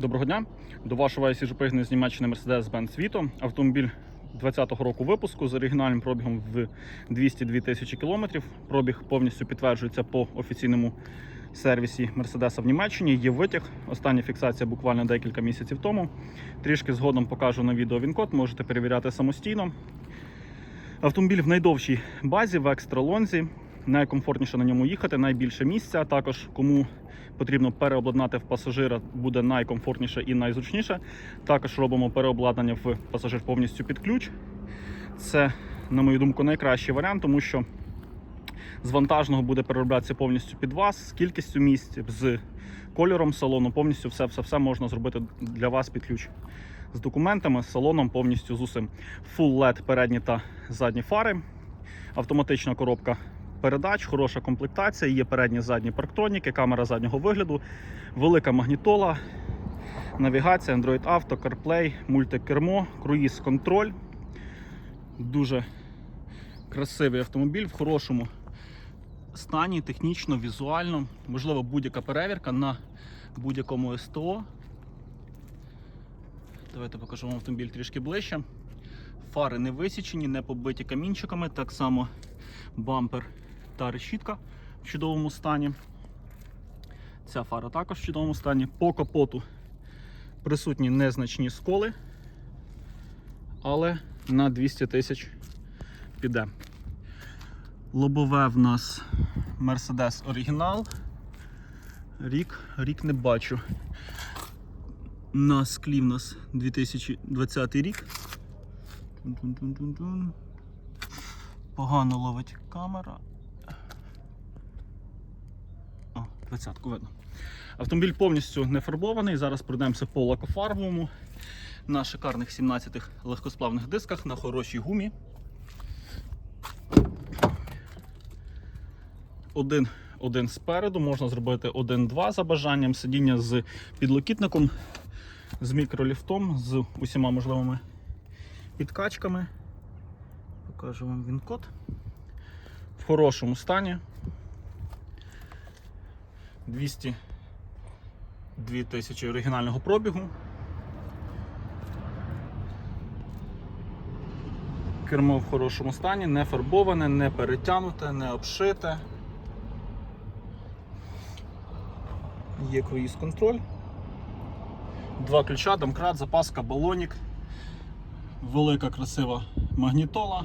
Доброго дня. До вашого свіжопригнаний з Німеччини Mercedes-Benz Vito. Автомобіль 2020 року випуску з оригінальним пробігом в 202 тисячі кілометрів. Пробіг повністю підтверджується по офіційному сервісі Мерседеса в Німеччині. Є витяг. Остання фіксація буквально декілька місяців тому. Трішки згодом покажу на відео він-код, можете перевіряти самостійно. Автомобіль в найдовшій базі в екстралонзі. Найкомфортніше на ньому їхати, найбільше місця. Також кому потрібно переобладнати в пасажира, буде найкомфортніше і найзручніше. Також робимо переобладнання в пасажир повністю під ключ. Це, на мою думку, найкращий варіант, тому що з вантажного буде перероблятися повністю під вас, з кількістю місць, з кольором салону, повністю все-все-все можна зробити для вас під ключ. З документами, з салоном, повністю з усім. Full LED передні та задні фари, автоматична коробка передач, хороша комплектація, є передні задні парктроніки, камера заднього вигляду, велика магнітола, навігація, Android Auto, CarPlay, мультикермо, круїз контроль. Дуже красивий автомобіль в хорошому стані, технічно, візуально. Можливо, будь-яка перевірка на будь-якому СТО. Давайте покажу вам автомобіль трішки ближче. Фари не висічені, не побиті камінчиками. Так само бампер та решітка в чудовому стані. Ця фара також в чудовому стані. По капоту присутні незначні сколи, але на 200 тисяч піде. Лобове в нас Mercedes оригінал. Рік, рік не бачу. На склі в нас 2020 рік. Погано ловить камера. 20-ку видно. Автомобіль повністю не фарбований. Зараз пройдемося по лакофарбовому на шикарних 17 легкосплавних дисках на хорошій гумі. Один, один спереду, можна зробити один-два за бажанням. Сидіння з підлокітником, з мікроліфтом, з усіма можливими підкачками. Покажу вам він код. В хорошому стані. 202 тисячі оригінального пробігу. Кермо в хорошому стані, не фарбоване, не перетягнуте, не обшите. Є круїз контроль. Два ключа, домкрат, запаска, балонік. Велика красива магнітола.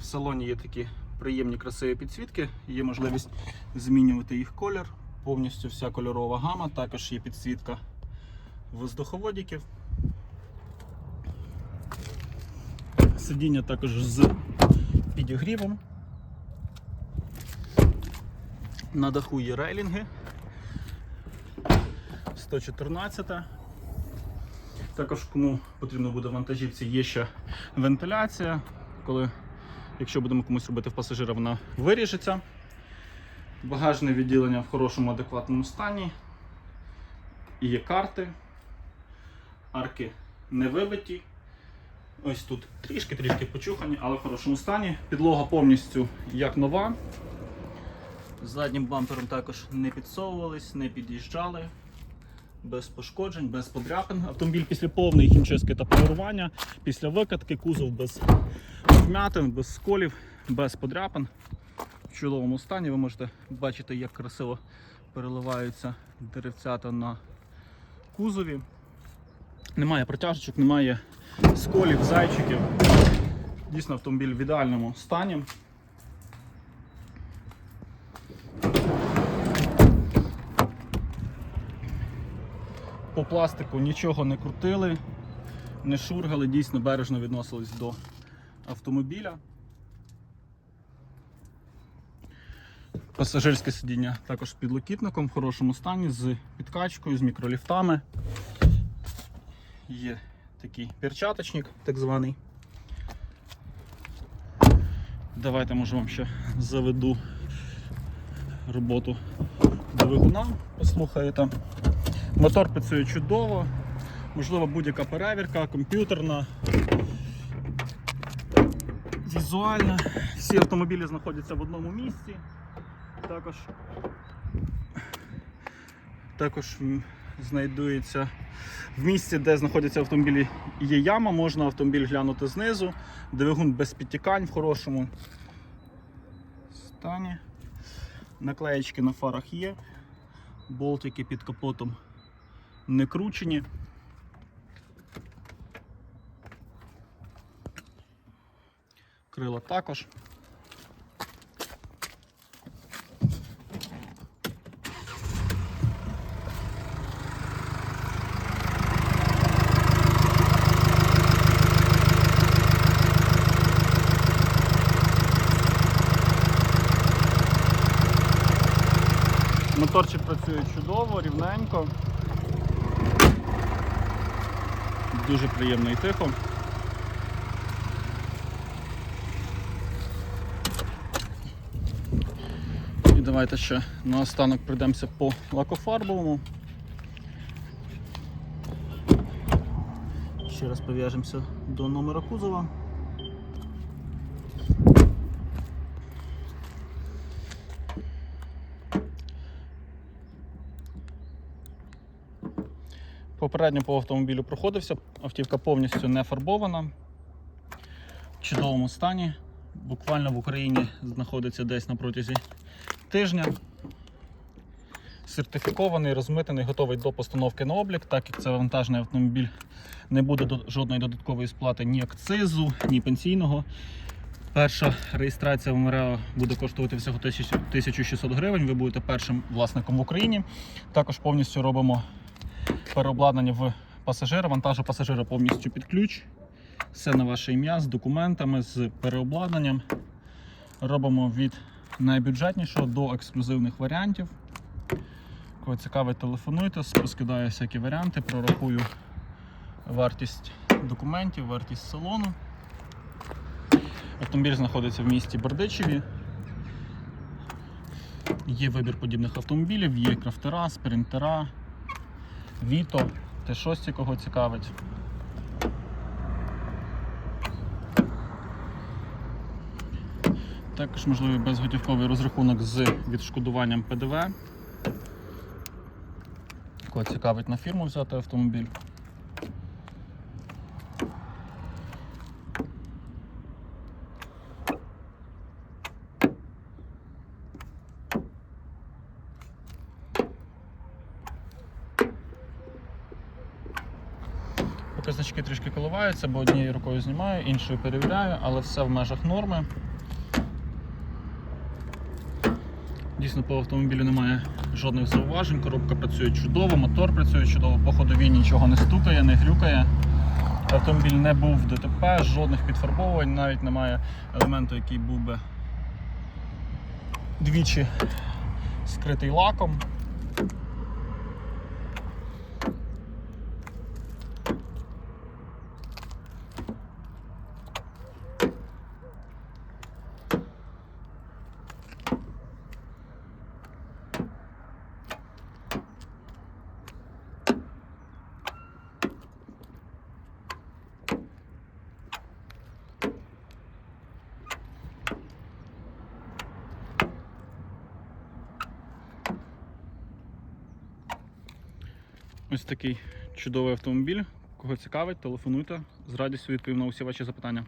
В салоні є такі приємні красиві підсвітки, є можливість змінювати їх колір. Повністю вся кольорова гама, також є підсвітка воздуховодиків. Сидіння також з підігрівом. На даху є рейлінги. 114. Також кому потрібно буде вантажівці, є ще вентиляція. Коли, якщо будемо комусь робити в пасажира, вона виріжеться. Багажне відділення в хорошому адекватному стані. І Є карти, арки не вибиті. Ось тут трішки-трішки почухані, але в хорошому стані. Підлога повністю як нова. Заднім бампером також не підсовувались, не під'їжджали без пошкоджень, без подряпин. Автомобіль після повної хімчистки та полірування, після викатки, кузов без вмятин, без сколів, без подряпин. В чудовому стані ви можете бачити, як красиво переливаються деревцята на кузові. Немає протяжечок, немає сколів, зайчиків. Дійсно, автомобіль в ідеальному стані. По пластику нічого не крутили, не шургали, дійсно бережно відносились до автомобіля. Пасажирське сидіння також з підлокітником в хорошому стані, з підкачкою, з мікроліфтами. Є такий перчаточник, так званий. Давайте може вам ще заведу роботу двигуна, послухаєте. Мотор працює чудово, можливо будь-яка перевірка, комп'ютерна, візуальна. Всі автомобілі знаходяться в одному місці. Також, також знайдується в місці, де знаходяться автомобілі, є яма, можна автомобіль глянути знизу. Двигун без підтікань в хорошому стані. Наклеєчки на фарах є. Болтики під капотом не кручені. Крила також. Моторчик працює чудово, рівненько. Дуже приємно і тихо. І давайте ще наостанок прийдемося по лакофарбовому. Ще раз пов'яжемося до номера кузова. Попередньо по автомобілю проходився, автівка повністю не фарбована, в чудовому стані. Буквально в Україні знаходиться десь на протязі тижня. Сертифікований, розмитений, готовий до постановки на облік, так як це вантажний автомобіль, не буде жодної додаткової сплати ні акцизу, ні пенсійного. Перша реєстрація в МРЕО буде коштувати всього 1600 гривень. Ви будете першим власником в Україні. Також повністю робимо переобладнання в пасажира, вантажу пасажира повністю під ключ. Все на ваше ім'я з документами, з переобладнанням. Робимо від найбюджетнішого до ексклюзивних варіантів. Кого цікавить, телефонуйте, розкидаю всякі варіанти, прорахую вартість документів, вартість салону. Автомобіль знаходиться в місті Бердичеві. Є вибір подібних автомобілів, є крафтера, спринтера, Віто, Т6, кого цікавить. Також можливий безготівковий розрахунок з відшкодуванням ПДВ. Кого цікавить на фірму взяти автомобіль. Показнички трішки коливаються, бо однією рукою знімаю, іншою перевіряю, але все в межах норми. Дійсно, по автомобілю немає жодних зауважень, коробка працює чудово, мотор працює чудово, по ходовій нічого не стукає, не грюкає. Автомобіль не був в ДТП, жодних підфарбовувань, навіть немає елементу, який був би двічі скритий лаком. Ось такий чудовий автомобіль. Кого цікавить, телефонуйте. З радістю відповім на усі ваші запитання.